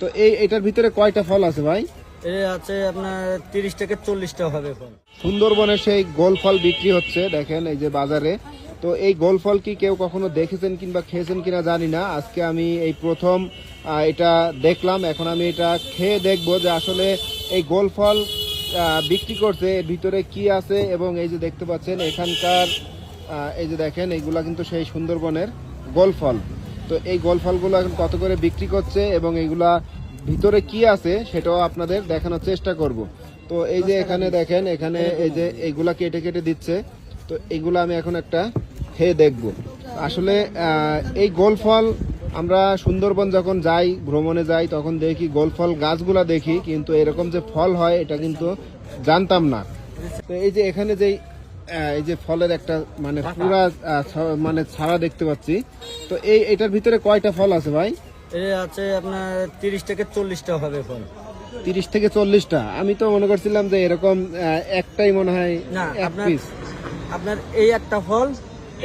তো এই এটার ভিতরে কয়টা ফল আছে ভাই? এ আছে আপনার তিরিশ থেকে চল্লিশটা হবে ফল। সুন্দরবনে সেই গোল ফল বিক্রি হচ্ছে দেখেন এই যে বাজারে। তো এই গোল ফল কি কেউ কখনো দেখেছেন কিংবা খেয়েছেন কিনা জানি না। আজকে আমি এই প্রথম এটা দেখলাম। এখন আমি এটা খেয়ে দেখব যে আসলে এই গোল ফল বিক্রি করছে এর ভিতরে কি আছে এবং এই যে দেখতে পাচ্ছেন এখানকার এই যে দেখেন এইগুলা কিন্তু সেই সুন্দরবনের গোল ফল। তো এই গোল ফলগুলো এখন কত করে বিক্রি করছে এবং এইগুলা ভিতরে কি আছে সেটাও আপনাদের দেখানোর চেষ্টা করব। তো এই যে এখানে দেখেন, এখানে এই যে এইগুলা কেটে কেটে দিচ্ছে। তো এইগুলা আমি এখন একটা খেয়ে দেখব। আসলে এই গোল ফল আমরা সুন্দরবন যখন যাই, ভ্রমণে যাই, তখন দেখি গোল ফল গাছগুলা দেখি, কিন্তু এরকম যে ফল হয়, এটা কিন্তু জানতাম না। তো এই যে এখানে যেই এই যে ফলের একটা মানে পুরা মানে ছাড়া দেখতে পাচ্ছি। তো এই এটার ভিতরে কয়টা ফল আছে ভাই? আছে আপনার তিরিশ থেকে চল্লিশটা হবে ফল। তিরিশ থেকে চল্লিশটা। আমি তো মনে করছিলাম যে এরকম একটাই মনে হয় আপনার আপনার এই একটা ফল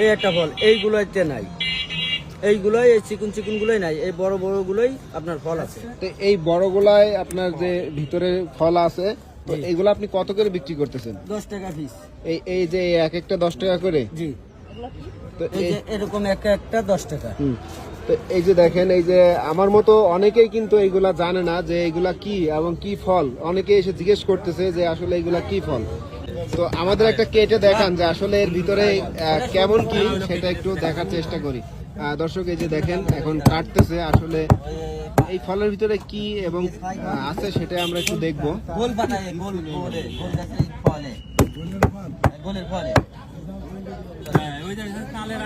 এই একটা ফল এইগুলোতে নাই। এইগুলোই এই চিকুন চিকুন গুলোই নাই এই বড় বড় গুলোই আপনার ফল আছে। তো এই বড়গুলাই আপনার যে ভিতরে ফল আছে তো এইগুলো আপনি কত করে বিক্রি করতেছেন? দশ টাকা পিস এই এই যে এক একটা দশ টাকা করে? জি। তো এই এই যে এরকম এক একটা দশ টাকা। তো এই যে দেখেন এই যে আমার মতো অনেকেই কিন্তু এইগুলা জানে না যে এইগুলা কি এবং কি ফল। অনেকে এসে জিজ্ঞেস করতেছে যে আসলে এইগুলা কি ফল। তো আমাদের একটা কেটে দেখান যে আসলে এর ভিতরে কেমন কি সেটা একটু দেখার চেষ্টা করি। দর্শক এই যে দেখেন এখন কাটতেছে। আসলে এই ফলের ভিতরে কি এবং আছে সেটা আমরা একটু দেখব। ফলে।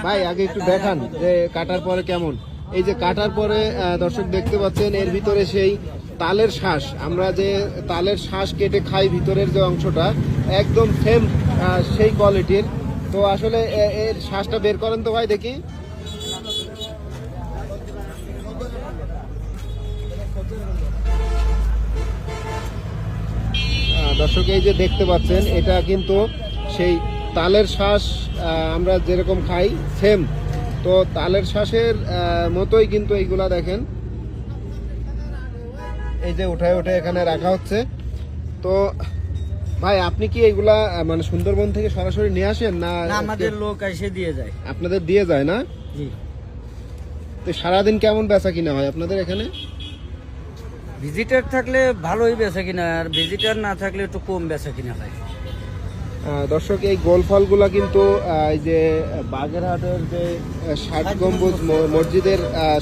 ভাই আগে একটু দেখান যে কাটার পরে কেমন। এই যে কাটার পরে দর্শক দেখতে পাচ্ছেন এর ভিতরে সেই তালের শ্বাস আমরা যে তালের শ্বাস কেটে খাই ভিতরের যে অংশটা একদম সেম সেই কোয়ালিটির তো আসলে এর শ্বাসটা বের করেন তো ভাই দেখি। দর্শক এই যে দেখতে পাচ্ছেন এটা কিন্তু সেই তালের শ্বাস আমরা যেরকম খাই সেম তো তালের শ্বাসের মতোই কিন্তু এইগুলা দেখেন। এই যে উঠায় উঠে এখানে রাখা হচ্ছে। তো ভাই আপনি কি এইগুলা মানে সুন্দরবন থেকে সরাসরি নিয়ে আসেন না না আমাদের লোক এসে দিয়ে যায়। আপনাদের দিয়ে যায় না? জি। তো সারাদিন কেমন বেচা কিনা হয় আপনাদের এখানে? ভিজিটার থাকলে ভালোই বেচা কিনা আর ভিজিটার না থাকলে একটু কম বেচা কিনা হয় দর্শক এই গোল ফলগুলা কিন্তু এই যে বাগেরহাটের যে ষাট গম্বুজ মসজিদের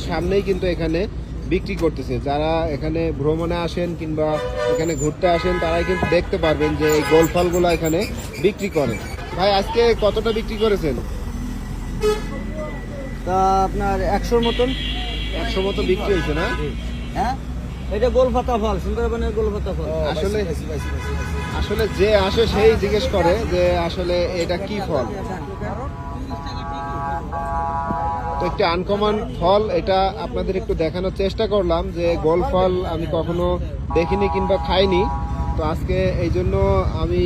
সামনেই কিন্তু এখানে বিক্রি করতেছে। যারা এখানে ভ্রমণে আসেন কিংবা এখানে ঘুরতে আসেন তারাই কিন্তু দেখতে পারবেন যে এই গোল ফলগুলো এখানে বিক্রি করে। ভাই আজকে কতটা বিক্রি করেছেন? তা আপনার একশোর মতন। একশো মতো বিক্রি হয়েছে না? হ্যাঁ? এটা গোলপাতা ফল সুন্দরবনের গোলপাতা ফল। আসলে আসলে যে আসে সেই জিজ্ঞেস করে যে আসলে এটা কি ফল? তো একটি আনকমন ফল এটা আপনাদের একটু দেখানোর চেষ্টা করলাম যে গোল ফল আমি কখনো দেখিনি কিংবা খাইনি। তো আজকে এই জন্য আমি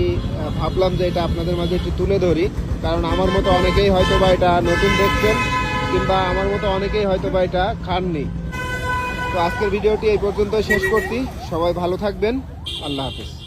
ভাবলাম যে এটা আপনাদের মাঝে একটু তুলে ধরি। কারণ আমার মতো অনেকেই হয়তো বা এটা নতুন দেখছেন কিংবা আমার মতো অনেকেই হয়তো বা এটা খাননি। তো আজকের ভিডিওটি এই পর্যন্ত শেষ করছি। সবাই ভালো থাকবেন। আল্লাহ হাফিজ।